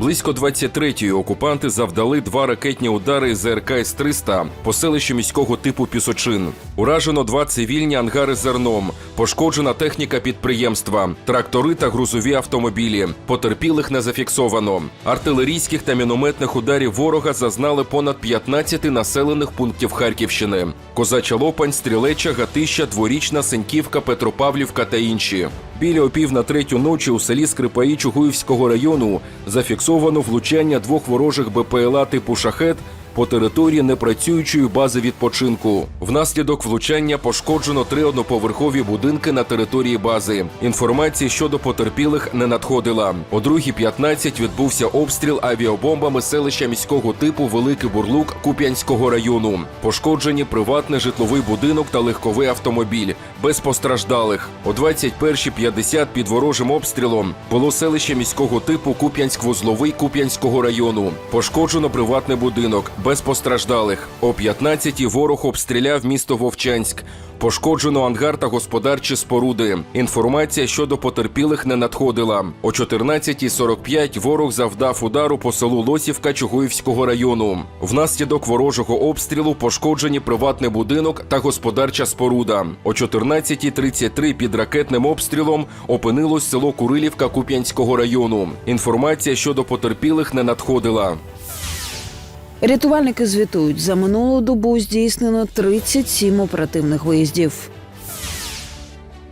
Близько 23-ї окупанти завдали два ракетні удари з РК С-300 по селищу міського типу Пісочин. Уражено два цивільні ангари зерном, пошкоджена техніка підприємства, трактори та грузові автомобілі. Потерпілих не зафіксовано. Артилерійських та мінометних ударів ворога зазнали понад 15 населених пунктів Харківщини: Козача Лопань, Стрілеча, Гатища, Дворічна, Сеньківка, Петропавлівка та інші. Біля опів на третю ночі у селі Скрипаї Чугуївського району зафіксовано влучання двох ворожих БПЛА типу шахет по території непрацюючої бази відпочинку. Внаслідок влучання пошкоджено три одноповерхові будинки на території бази. Інформації щодо потерпілих не надходила. О 2.15 відбувся обстріл авіабомбами селища міського типу Великий Бурлук Куп'янського району. Пошкоджені приватний житловий будинок та легковий автомобіль без постраждалих. О 21.50 під ворожим обстрілом було селище міського типу Куп'янськ-Вузловий Куп'янського району. Пошкоджено приватний будинок без постраждалих. О 15.00 ворог обстріляв місто Вовчанськ. Пошкоджено ангар та господарчі споруди. Інформація щодо потерпілих не надходила. О 14.45 ворог завдав удару по селу Лосівка Чугуївського району. Внаслідок ворожого обстрілу пошкоджені приватний будинок та господарча споруда. О 14.33 під ракетним обстрілом опинилось село Курилівка Куп'янського району. Інформація щодо потерпілих не надходила. Рятувальники звітують, за минулу добу здійснено 37 оперативних виїздів.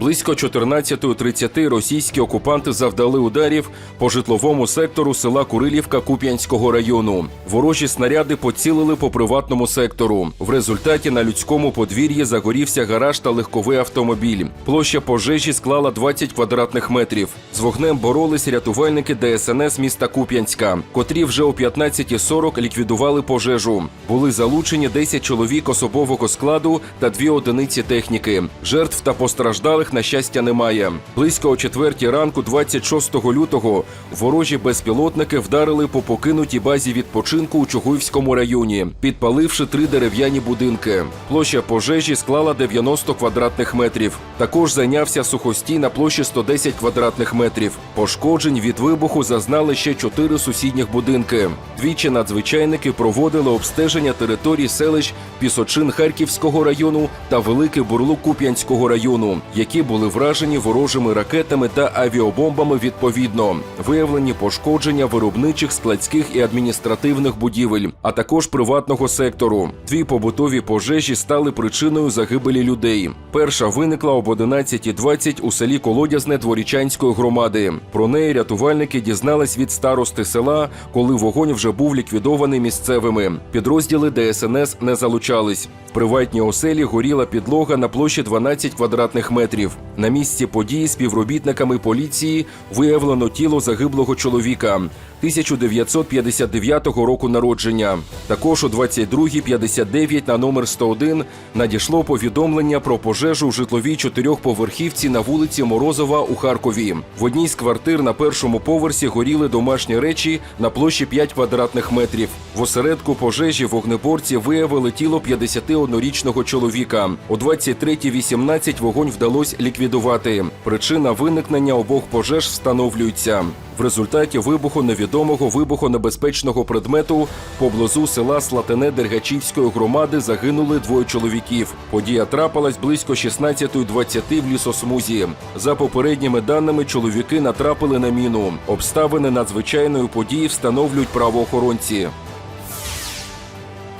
Близько 14.30 російські окупанти завдали ударів по житловому сектору села Курилівка Куп'янського району. Ворожі снаряди поцілили по приватному сектору. В результаті на людському подвір'ї загорівся гараж та легковий автомобіль. Площа пожежі склала 20 квадратних метрів. З вогнем боролись рятувальники ДСНС міста Куп'янська, котрі вже о 15.40 ліквідували пожежу. Були залучені 10 чоловік особового складу та дві одиниці техніки. Жертв та постраждалих на щастя немає. Близько о четвертій ранку, 26 лютого, ворожі безпілотники вдарили по покинутій базі відпочинку у Чугуївському районі, підпаливши три дерев'яні будинки. Площа пожежі склала 90 квадратних метрів. Також зайнявся сухостій на площі 110 квадратних метрів. Пошкоджень від вибуху зазнали ще чотири сусідніх будинки. Двічі надзвичайники проводили обстеження територій селищ Пісочин Харківського району та Великий Бурлук Куп'янського району, які були вражені ворожими ракетами та авіабомбами відповідно. Виявлені пошкодження виробничих, складських і адміністративних будівель, а також приватного сектору. Дві побутові пожежі стали причиною загибелі людей. Перша виникла об 11.20 у селі Колодязне Дворічанської громади. Про неї рятувальники дізнались від старости села, коли вогонь вже був ліквідований місцевими. Підрозділи ДСНС не залучались. В приватній оселі горіла підлога на площі 12 квадратних метрів. На місці події співробітниками поліції виявлено тіло загиблого чоловіка 1959 року народження. Також о 22.59 на номер 101 надійшло повідомлення про пожежу у житловій чотирьохповерхівці на вулиці Морозова у Харкові. В одній з квартир на першому поверсі горіли домашні речі на площі 5 квадратних метрів. В осередку пожежі вогнеборці виявили тіло 51-річного чоловіка. О 23.18 вогонь вдалося ліквідувати. Причина виникнення обох пожеж встановлюється. В результаті вибуху невідомого вибухонебезпечного предмету поблизу села Слатине Дергачівської громади загинули двоє чоловіків. Подія трапилась близько 16.20 в лісосмузі. За попередніми даними, чоловіки натрапили на міну. Обставини надзвичайної події встановлюють правоохоронці.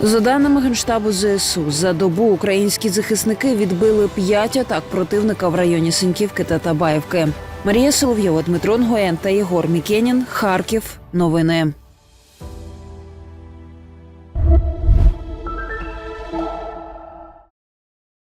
За даними генштабу ЗСУ, за добу українські захисники відбили п'ять атак противника в районі Синьківки та Табаївки. Марія Соловйова, Дмитро Нгоєн та Єгор Мікенін. Харків. Новини.